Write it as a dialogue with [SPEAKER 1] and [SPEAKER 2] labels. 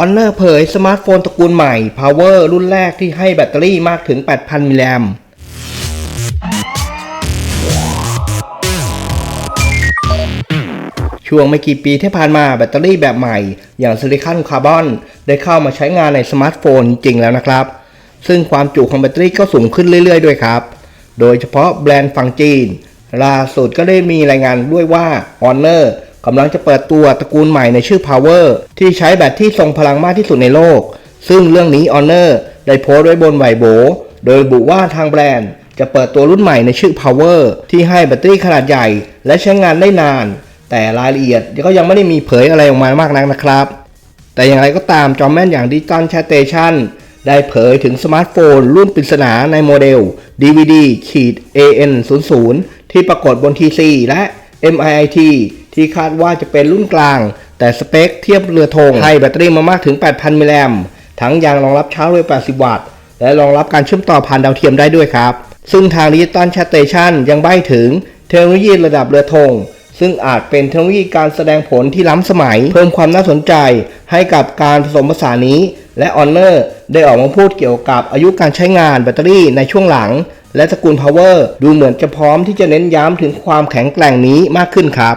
[SPEAKER 1] Honor เผยสมาร์ทโฟนตระกูลใหม่ Power รุ่นแรกที่ให้แบตเตอรี่มากถึง 8,000 มิลลิแอมป์ช่วงไม่กี่ปีที่ผ่านมาแบตเตอรี่แบบใหม่ อย่างซิลิคอนคาร์บอนได้เข้ามาใช้งานในสมาร์ทโฟนจริงแล้วนะครับ ซึ่งความจุของแบตเตอรี่ก็สูงขึ้นเรื่อยๆ ด้วยครับ โดยเฉพาะแบรนด์ฝั่งจีนล่าสุดก็ได้มีรายงานด้วยว่า Honor กำลังจะเปิดตัวตระกูลใหม่ในชื่อ Power ที่ใช้แบตที่ทรงพลังมากที่สุดในโลก ซึ่งเรื่องนี้ Honor ได้โพสต์ไว้บนไวโบ โดยระบุว่าทางแบรนด์ จะเปิดตัวรุ่นใหม่ในชื่อ Power ที่ให้แบตเตอรี่ขนาดใหญ่ และใช้งานได้นาน แต่รายละเอียดก็ยังไม่ได้มีเผยอะไรออกมามากนักนะครับ แต่อย่างไรก็ตามจอมแม่นอย่างดิจิตอลแชทเตชันได้เผยถึงสมาร์ทโฟน รุ่นปริศนาในโมเดล DVD ขีด AN 0 0 ที่ปรากฏบน TC และ MIIT ที่คาดว่าจะเป็นรุ่นกลาง แต่สเปคเทียบเรือธงให้แบตเตอรี่มามากถึง 8,000 มิลลิแอมทั้งยังรองรับชาร์จเร็ว 80 วัตต์ และรองรับการเชื่อมต่อผ่านดาวเทียมได้ด้วยครับ ซึ่งทางดิจิตอลแชทเตชันยังใบ้ถึงเทคโนโลยีระดับเรือธงซึ่งอาจเป็นเทคโนโลยีการแสดงผลที่ล้ำสมัย เพิ่มความน่าสนใจให้กับการผสมผสานนี้ และ Honor ได้ออกมาพูดเกี่ยวกับอายุการใช้งานแบตเตอรี่ในช่วงหลัง และตระกูล Power ดูเหมือนจะพร้อมที่จะเน้นย้ำถึงความแข็งแกร่งนี้มากขึ้นครับ